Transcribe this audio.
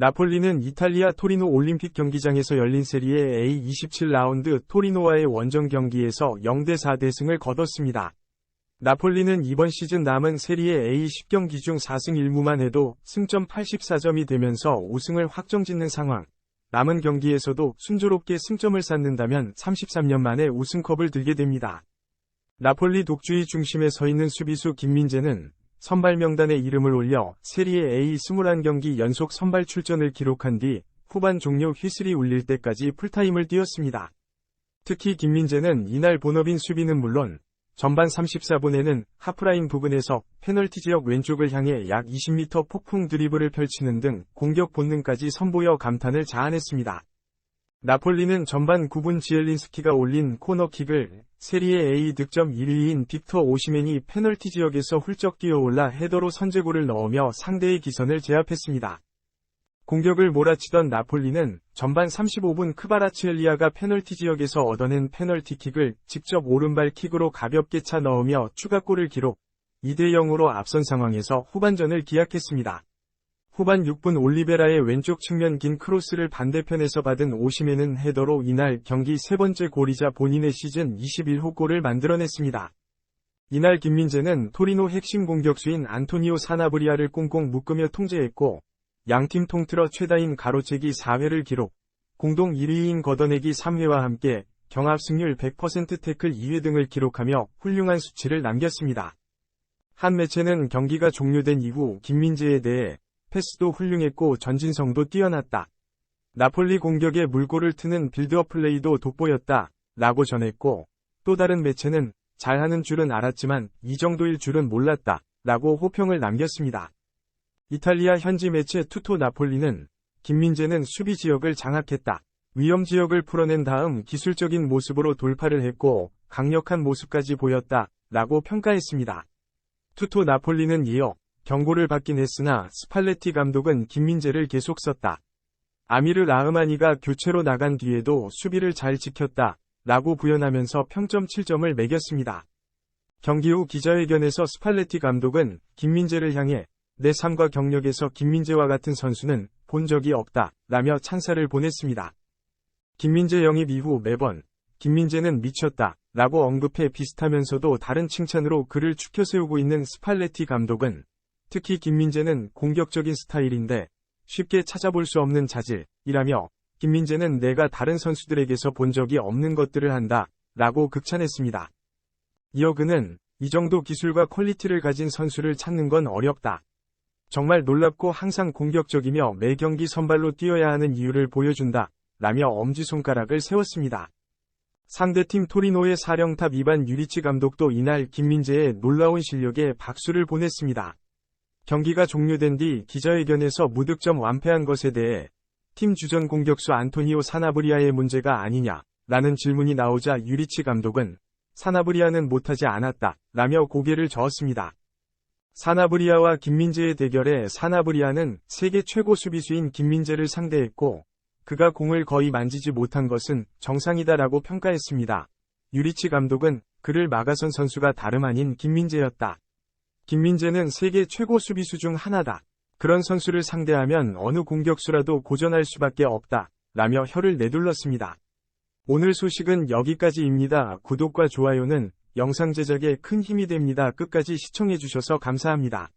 나폴리는 이탈리아 토리노 올림픽 경기장에서 열린 세리에 A27 라운드 토리노와의 원정 경기에서 0대 4 대승을 거뒀습니다. 나폴리는 이번 시즌 남은 세리에 A 10경기 중 4승 1무만 해도 승점 84점이 되면서 우승을 확정짓는 상황. 남은 경기에서도 순조롭게 승점을 쌓는다면 33년 만에 우승컵을 들게 됩니다. 나폴리 독주의 중심에 서 있는 수비수 김민재는 선발 명단에 이름을 올려 세리에 A 21경기 연속 선발 출전을 기록한 뒤 후반 종료 휘슬이 울릴 때까지 풀타임을 뛰었습니다. 특히 김민재는 이날 본업인 수비는 물론 전반 34분에는 하프라인 부근에서 페널티 지역 왼쪽을 향해 약 20m 폭풍 드리블을 펼치는 등 공격 본능까지 선보여 감탄을 자아냈습니다. 나폴리는 전반 9분 지엘린스키가 올린 코너킥을 세리에 A 득점 1위인 빅터 오시멘이 페널티 지역에서 훌쩍 뛰어올라 헤더로 선제골을 넣으며 상대의 기선을 제압했습니다. 공격을 몰아치던 나폴리는 전반 35분 크바라치엘리아가 페널티 지역에서 얻어낸 페널티킥을 직접 오른발 킥으로 가볍게 차 넣으며 추가골을 기록, 2대 0으로 앞선 상황에서 후반전을 기약했습니다. 후반 6분 올리베라의 왼쪽 측면 긴 크로스를 반대편에서 받은 오시메는 헤더로 이날 경기 세 번째 골이자 본인의 시즌 21호 골을 만들어냈습니다. 이날 김민재는 토리노 핵심 공격수인 안토니오 사나브리아를 꽁꽁 묶으며 통제했고 양팀 통틀어 최다인 가로채기 4회를 기록, 공동 1위인 걷어내기 3회와 함께 경합 승률 100% 태클 2회 등을 기록하며 훌륭한 수치를 남겼습니다. 한 매체는 경기가 종료된 이후 김민재에 대해 패스도 훌륭했고 전진성도 뛰어났다. 나폴리 공격에 물꼬를 트는 빌드업 플레이도 돋보였다. 라고 전했고, 또 다른 매체는 잘하는 줄은 알았지만 이 정도일 줄은 몰랐다. 라고 호평을 남겼습니다. 이탈리아 현지 매체 투토 나폴리는 김민재는 수비 지역을 장악했다. 위험 지역을 풀어낸 다음 기술적인 모습으로 돌파를 했고 강력한 모습까지 보였다. 라고 평가했습니다. 투토 나폴리는 이어 경고를 받긴 했으나 스팔레티 감독은 김민재를 계속 썼다. 아미르 라흐마니가 교체로 나간 뒤에도 수비를 잘 지켰다. 라고 부연하면서 평점 7점을 매겼습니다. 경기 후 기자회견에서 스팔레티 감독은 김민재를 향해 내 삶과 경력에서 김민재와 같은 선수는 본 적이 없다. 라며 찬사를 보냈습니다. 김민재 영입 이후 매번 김민재는 미쳤다. 라고 언급해 비슷하면서도 다른 칭찬으로 그를 추켜 세우고 있는 스팔레티 감독은 특히 김민재는 공격적인 스타일인데 쉽게 찾아볼 수 없는 자질이라며 김민재는 내가 다른 선수들에게서 본 적이 없는 것들을 한다 라고 극찬했습니다. 이어 그는 이 정도 기술과 퀄리티를 가진 선수를 찾는 건 어렵다. 정말 놀랍고 항상 공격적이며 매 경기 선발로 뛰어야 하는 이유를 보여준다. 라며 엄지손가락을 세웠습니다. 상대팀 토리노의 사령탑 이반 유리치 감독도 이날 김민재의 놀라운 실력에 박수를 보냈습니다. 경기가 종료된 뒤 기자회견에서 무득점 완패한 것에 대해 팀 주전 공격수 안토니오 사나브리아의 문제가 아니냐 라는 질문이 나오자 유리치 감독은 사나브리아는 못하지 않았다 라며 고개를 저었습니다. 사나브리아와 김민재의 대결에 사나브리아는 세계 최고 수비수인 김민재를 상대했고 그가 공을 거의 만지지 못한 것은 정상이다라고 평가했습니다. 유리치 감독은 그를 막아선 선수가 다름 아닌 김민재였다. 김민재는 세계 최고 수비수 중 하나다. 그런 선수를 상대하면 어느 공격수라도 고전할 수밖에 없다. 라며 혀를 내둘렀습니다. 오늘 소식은 여기까지입니다. 구독과 좋아요는 영상 제작에 큰 힘이 됩니다. 끝까지 시청해주셔서 감사합니다.